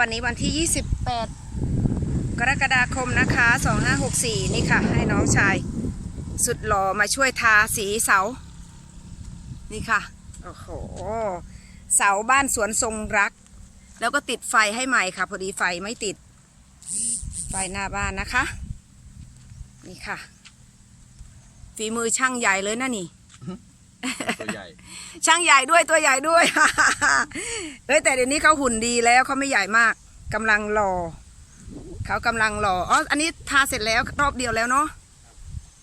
วันนี้วันที่ 28 กรกฎาคมนะคะ 2564 นี่ค่ะ ให้น้องชายสุดหล่อมาช่วยทาสีเสา นี่ค่ะ โอ้โห เสาบ้านสวนทรงรัก แล้วก็ติดไฟให้ใหม่ค่ะ พอดีไฟไม่ติด ไฟหน้าบ้านนะคะ นี่ค่ะ ฝีมือช่างใหญ่เลยนะนี่ ตัวใหญ่ ช่างใหญ่ด้วยตัวใหญ่ด้วยเอ้ยแต่เดี๋ยวนี้เขาหุ่นดีแล้วเขาไม่ใหญ่มากกำลังรอเขากำลังรออ๋ออันนี้ทาเสร็จแล้วรอบเดียวแล้วเนาะ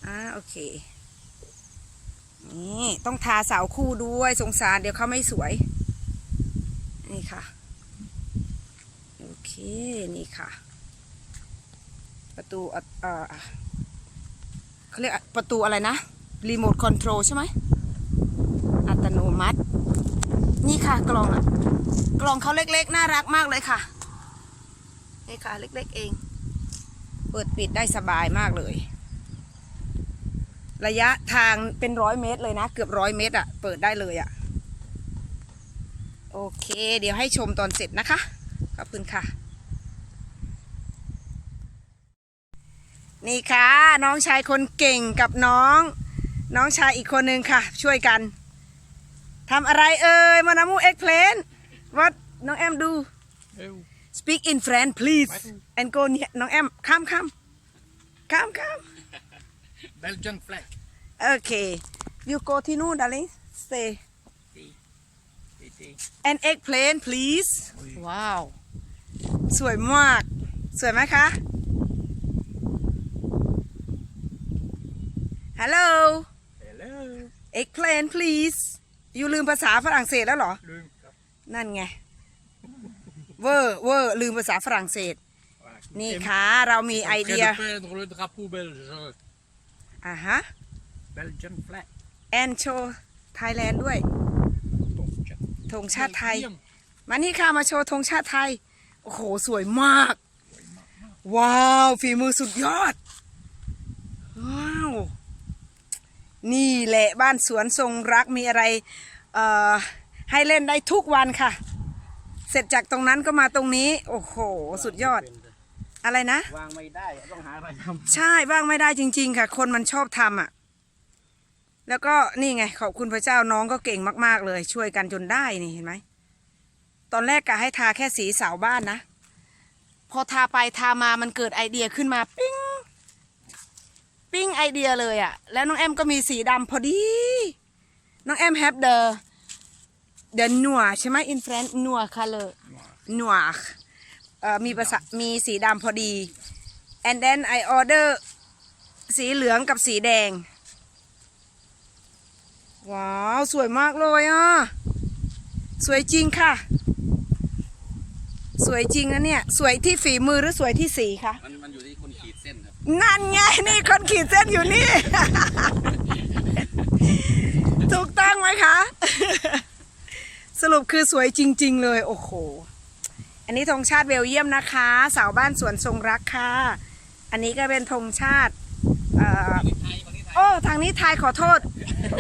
อ่าโอเคนี่ต้องทาเสาคู่ด้วยสงสารเดี๋ยวเขาไม่สวย นี่ค่ะ โอเคนี่ค่ะ ประตูอะเอ่อเขาเรียกประตูอะไรนะ รีโมทคอนโทรลใช่ไหม โนมัติ นี่ค่ะกล่องอะกล่องเขาเล็กๆ น่ารักมากเลยค่ะ นี่ค่ะเล็กๆเอง เปิดปิดได้สบายมากเลย ระยะทางเป็นร้อยเมตรเลยนะ เกือบร้อยเมตรอะเปิดได้เลยอะโอเค เดี๋ยวให้ชมตอนเสร็จนะคะ ขอบคุณค่ะ นี่ค่ะ น้องชายคนเก่งกับน้อง น้องชายอีกคนนึงค่ะ ช่วยกัน ทำอะไรเอ่ยมานามูเอ็กเพลนวัดน้องแอมดูเอ้ว speak in French please ไป and go เนี่ยน้องแอมข้ามข้ามข้ามข้าม Belgian flag โอเค you go ที่นู่น darling stay ตีตี and eggplant please ว้าว สวยมาก สวยไหมคะ hello Hello eggplant please อยู่ลืมภาษาฝรั่งเศสแล้วเหรอ ลืมครับนั่นไง เวอร์เวอร์ลืมภาษาฝรั่งเศส นี่ค่ะเรามีไอเดีย peindre le drapeau belge อะฮะ Belgian flag แอนโชไทยแลนด์ด้วยตกจัดธงชาติไทยเยี่มมานี่ค่ะมาโชว์ธงชาติไทย โอ้โห สวยมาก ว้าว ฝีมือสุดยอด ว้าว นี่แหละบ้านสวนทรงรักมีอะไรเอ่อให้เล่นได้ทุกวันค่ะ เสร็จจากตรงนั้นก็มาตรงนี้ โอ้โห สุดยอด อะไรนะวางไม่ได้ต้องหาอะไรทใช่ว่างไม่ได้จริง ๆ ค่ะ คนมันชอบทำอะ แล้วก็นี่ไง ขอบคุณพระเจ้าน้องก็เก่งมากๆเลย ช่วยกันจนได้นี่เห็นไหมตอนแรกกะให้ทาแค่สีเสาบ้านนะ พอทาไปทามามันเกิดไอเดียขึ้นมาปิ้ง ปิ้งไอเดียเลยอะ่ะแล้วน้องแอมก็มีสีดำพอดี น้องแอม have the the noir ใช่ไหม in French noir color noir เอ่อมีภาษามีสีดำพอดี and then I order สีเหลืองกับสีแดง ว้าว สวยมากเลยอะ สวยจริงค่ะ สวยจริงนะเนี่ย สวยที่ฝีมือหรือสวยที่สีคะ มันมันอยู่ที่คนขีดเส้ นั่นไงนี่คนขีดเส้นอยู่นี่ ถูกต้องไหมคะ สรุปคือสวยจริง ๆ เลย โอ้โห อันนี้ธงชาติเบลเยียมนะคะเสาวบ้านสวนทรงรักค่ะ อันนี้ก็เป็นธงชาติเอ่อไทยคนนี้ไทยโอ้ทางนี้ไทยขอโทษ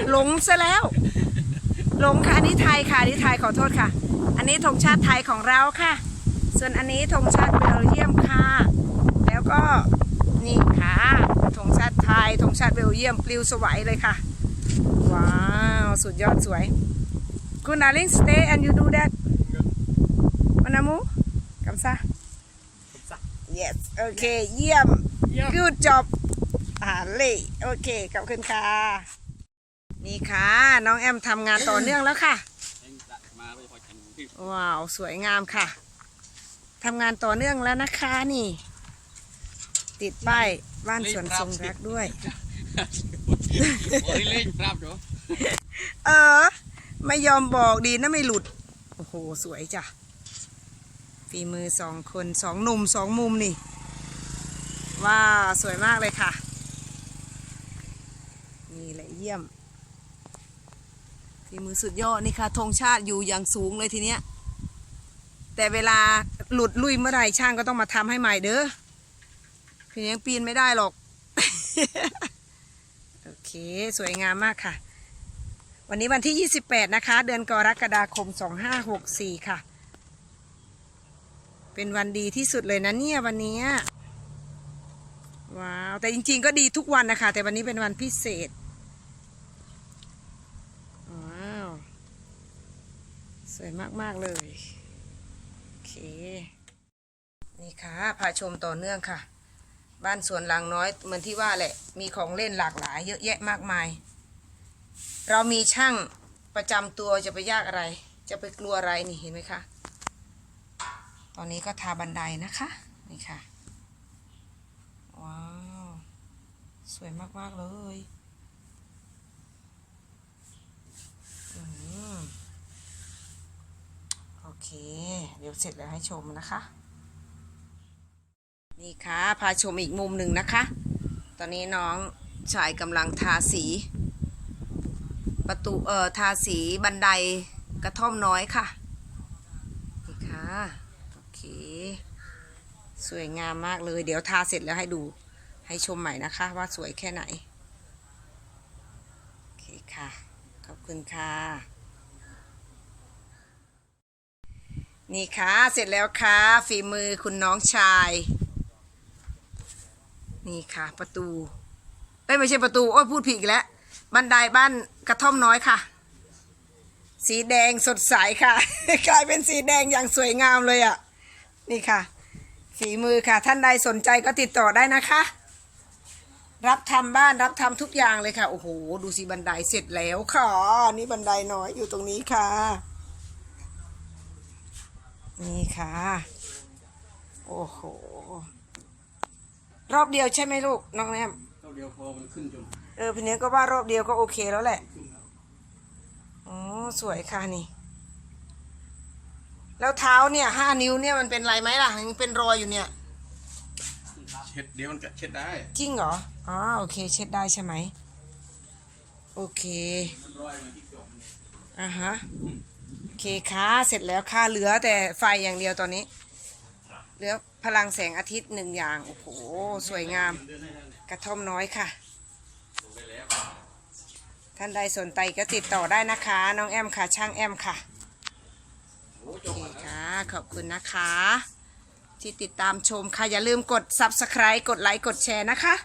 หลงซะแล้ว หลงค่ะอันนี้ไทยค่ะอันนี้ไทยขอโทษค่ะ อันนี้ธงชาติไทยของเราค่ะ ส่วนอันนี้ธงชาติเบลเยียมค่ะ แล้วก็ นี่ค่ะธงชาติไทยธงชาติเบลเยียมปลิวสวยเลยค่ะ ว้าว สุดยอดสวย คุณดาริง stay and you do that มานามูกำซะ yes โอเค เยี่ยม good job อ่าเล่โอเค ขอบคุณค่ะ นี่ค่ะ น้องแอมทำงานต่อเนื่องแล้วค่ะเองจะมาไม่พอฉันที่ว้าว สวยงามค่ะทำงานต่อเนื่องแล้วนะคะนี่ ติดป้ายบ้านสวนทรงรักด้วย โอ้ยเล่นครับเดี๋ยวเออ ไม่ยอมบอกดีนะไม่หลุด โอ้โห สวยจ้ะฝีมือสองคนสองหนุ่มสองมุมนี่ ว้าวสวยมากเลยค่ะ นี่แหละเยี่ยมฝีมือสุดยอดนี่ค่ะธงชาติอยู่อย่างสูงเลยทีเนี้ย แต่เวลาหลุดลุยเมื่อไหร่ช่างก็ต้องมาทำให้ใหม่เด้อ เพียงยังปีนไม่ได้หรอก โอเคสวยงามมากค่ะ วันนี้วันที่ 28 นะคะ เดือนกรกฎาคม 2564 ค่ะ เป็นวันดีที่สุดเลยนะเนี่ยวันนี้ว้าว แต่จริงๆก็ดีทุกวันนะคะ แต่วันนี้เป็นวันพิเศษว้าว สวยมากๆเลย โอเค นี่ค่ะพาชมต่อเนื่องค่ะ บ้านสวนหลังน้อยเหมือนที่ว่าแหละ มีของเล่นหลากหลาย เยอะแยะมากมาย เรามีช่างประจำตัวจะไปยากอะไร จะไปกลัวอะไรนี่เห็นไหมคะ ตอนนี้ก็ทาบันไดนะคะ นี่ค่ะ ว้าว สวยมากๆเลยอืมโอเค เดี๋ยวเสร็จแล้วให้ชมนะคะ นี่ค่ะพาชมอีกมุมหนึ่งนะคะ ตอนนี้น้องชายกำลังทาสี ประตูเอ่อทาสีบันไดกระท่อมน้อยค่ะ นี่ค่ะ โอเค สวยงามมากเลย เดี๋ยวทาเสร็จแล้วให้ดูให้ชมใหม่นะคะ ว่าสวยแค่ไหน โอเคค่ะ ขอบคุณค่ะ นี่ค่ะ เสร็จแล้วค่ะ ฝีมือคุณน้องชาย นี่ค่ะ ประตูเอ้ยไม่ใช่ประตู โอ้ยพูดผิดอีกแล้ว บันไดบ้านกระท่อมน้อยค่ะ สีแดงสดใสค่ะ กลายเป็นสีแดงอย่างสวยงามเลยอะ่ะ นี่ค่ะฝีมือค่ะ ท่านใดสนใจก็ติดต่อได้นะคะ รับทำบ้านรับทำทุกอย่างเลยค่ะ โอ้โห ดูสิบันไดเสร็จแล้วค่ะ นี่บันไดน้อยอยู่ตรงนี้ค่ะ นี่ค่ะ โอ้โห รอบเดียวใช่ไหมลูกน้องแนมเราเดียวพอมันขึ้นจนเออพี่เนี้ยก็ว่ารอบเดียวก็โอเคแล้วแหละอ๋อสวยค่ะนี่ แล้วเท้าเนี่ยห้านิ้วเนี่ยมันเป็นไรไหมล่ะยังเป็นรอยอยู่เนี่ย เช็ดเดี๋ยวมันก็เช็ดได้ จริงเหรออ๋อโอเค เช็ดได้ใช่ไหมโอเคมันรอยมันที่จบอะฮะโอเคค่ะเสร็จแล้วค่ะเหลือแต่ไฟอย่างเดียวตอนนี้เหลือ พลังแสงอาทิตย์หนึ่งอย่าง โอ้โห สวยงาม กระท่อมน้อยค่ะ ท่านใดสนใจก็ติดต่อได้นะคะ น้องแอมค่ะ ช่างแอมค่ะ โอเคค่ะ ขอบคุณนะคะ ที่ติดตามชมค่ะ อย่าลืมกด subscribe กดไลค์ กดแชร์นะคะ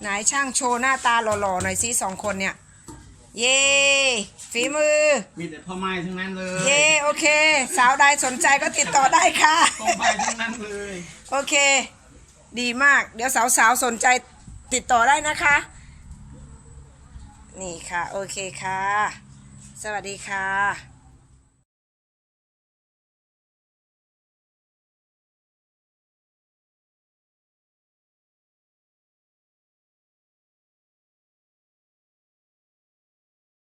ไหนช่างโชว์หน้าตาหล่อๆหน่อยสิสองคนเนี่ย เย้ ฝีมือ มีแต่พ่อไม้ทั้งนั้นเลยเย้โอเค สาวใดสนใจก็ติดต่อได้ค่ะ พ่อไม้ทั้งนั้นเลย โอเค ดีมาก เดี๋ยวสาวๆสนใจติดต่อได้นะคะ นี่ค่ะ โอเคค่ะ สวัสดีค่ะ